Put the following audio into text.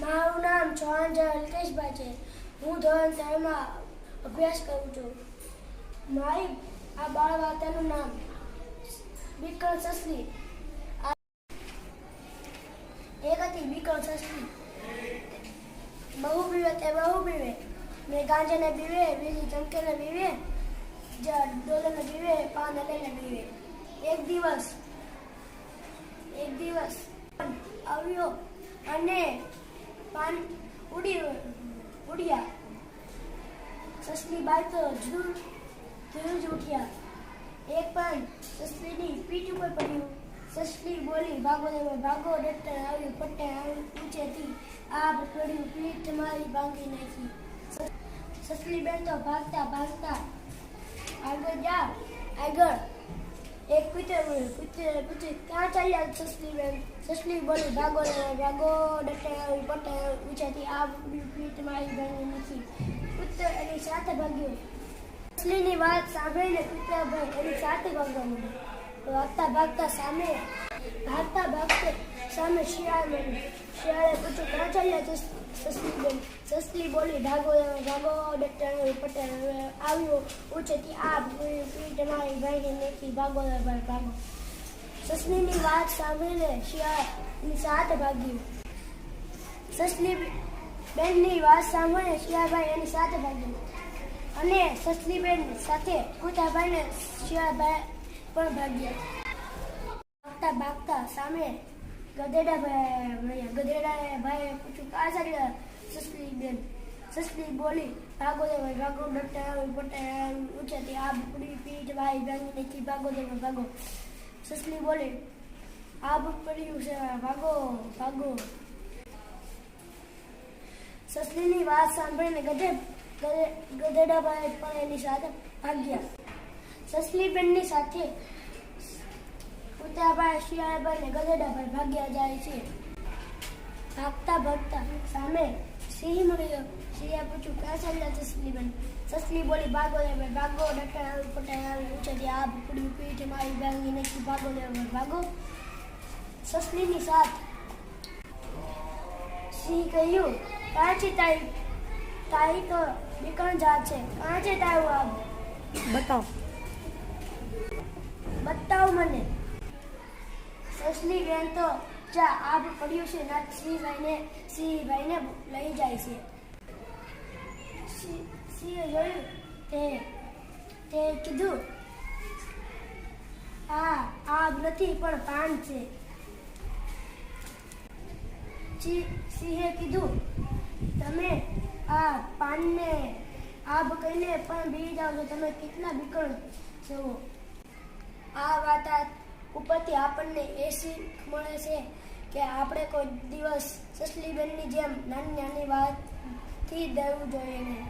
મારું નામ ચૌહાણ અલ્કેશભાઈ છે. હું ધોરણ ત્રણમાં અભ્યાસ કરું છું. મારી આ બાળ વાર્તાનું નામ બીકણ સસલી. એક હતી બીકણ સસલી. બહુ પીવે તે બહુ પીવે ને ગાંજાને પીવે બીજી ચમકેને પીવે ડોલને પીવે પાન લઈને પીવે એક દિવસ એક દિવસ આવ્યો અને પાન ઉડી, ઉડ્યા. સસલી બાઈ તો જુર જરૂર ઉઠ્યા. એક પાન સસલીની પીઠ ઉપર પડ્યું. સસલી બોલી, ભાગો દેવો, ભાગો. ડટ્ટર આવ્યું, પટ્ટે આવ્યું ઊંચેથી આ પડ્યું પીઠ મારી ભાંગી નાખી. સસલી બેન તો ભાગતા ભાગતા આગળ જા, આગળ. એક કૂતરે બોલ્યું કૂતરે પૂછ્યું ક્યાં ચાલ્યા સસલી બેન? સસલી બોલી, ભાગો રે ભાગો પટ્ટે આવી ઊંચેથી આ પીઠ મારી ભાંગી નથી. કૂતરો એની સાથે ભાગ્યો. સસલીની વાત સાંભળીને કૂતરા ભાઈ એની સાથે ભાગવા માંડ્યો. ભાગતા ભાગતા સામે, ભાગતા ભાગતે સામે શિયાળ મળ્યું શિયાળે પૂછ્યું ક્યાં ચાલ્યા સસ- સસલી બેન? સસલી બોલી, ભાગો ભાગો ડટ્ટર પટેલ આવ્યો ઊંચેથી આ પીઠ મારી ભાઈ નાખી ભાગો ભાઈ ભાગો. સસલીની વાત સાંભળીને શિયાળની સાથ ભાગ્યું સસલી બેનની વાત સાંભળીને શિયાળભાઈ એની સાથે ભાગ્યું અને સસલીબેન સાથે કુતાભાઈને શિયાળભાઈ પણ ભાગ્યા. ભાગતા ભાગતા સામે ગધેડા ભાઈ ગધેડા ભાઈએ પૂછ્યું ચાલ્યા સસલી બેન. સસલી બોલી ભાગો દે ભાઈ ભાગો ડટ્ટા પટ્ટા ઊંચેથી આ બુકડી પીઠ ભાઈ ભાંગી નાખી ભાગો દે ભાઈ ભાગો. સસલી બોલી, આ બુક પડ્યું છે, ભાગો ભાગો. સસલીની વાત સાંભળીને ગધે ગધે- ગધેડાભાઈ પણ એની સાથે ભાગ્યા. સસલીબેનની સાથે ઉતાભાઈ શિયાળભાઈ ને ગધેડાભાઈ ભાગ્યા જાય છે. ભાગતા ભાગતા સામે સિંહ મળ્યો સિંહે પૂછ્યું ક્યાં ચાલ્યા સસલીબેન સસલી બોલી ભાગો રે ભાઈ ભાગો ડટ્ટા આવી પટાઈ આવી ઊંચેથી આ ભૂકડી પીઠ મારી ભાંગી નાખી ભાગો રે ભાઈ ભાગો સસલીની સાથ સિંહ કહ્યું ક્યાં છે તારી તારી તો બીકણ જાત છે ક્યાં છે તારું આબ બતાવ બતાવ મને સસલી બેન તો જા આબ પડ્યું છે, ના સિંહભાઈને સિંહભાઈને લઈ જાય છે. સિંહે જોયું, તે તે કીધું આ આગ નથી, પણ પાન છે. સિંહ- કીધું, તમે આ પાનને આબ કહીને પણ બી જાઓ તમે કેટલા બીકણ છો. આ વાત આ ઉપરથી આપણને એ શીખ મળે છે કે આપણે કોઈ દિવસ સસલીબેનની જેમ નાની નાની વાતથી ડરવું જોઈએ નહીં.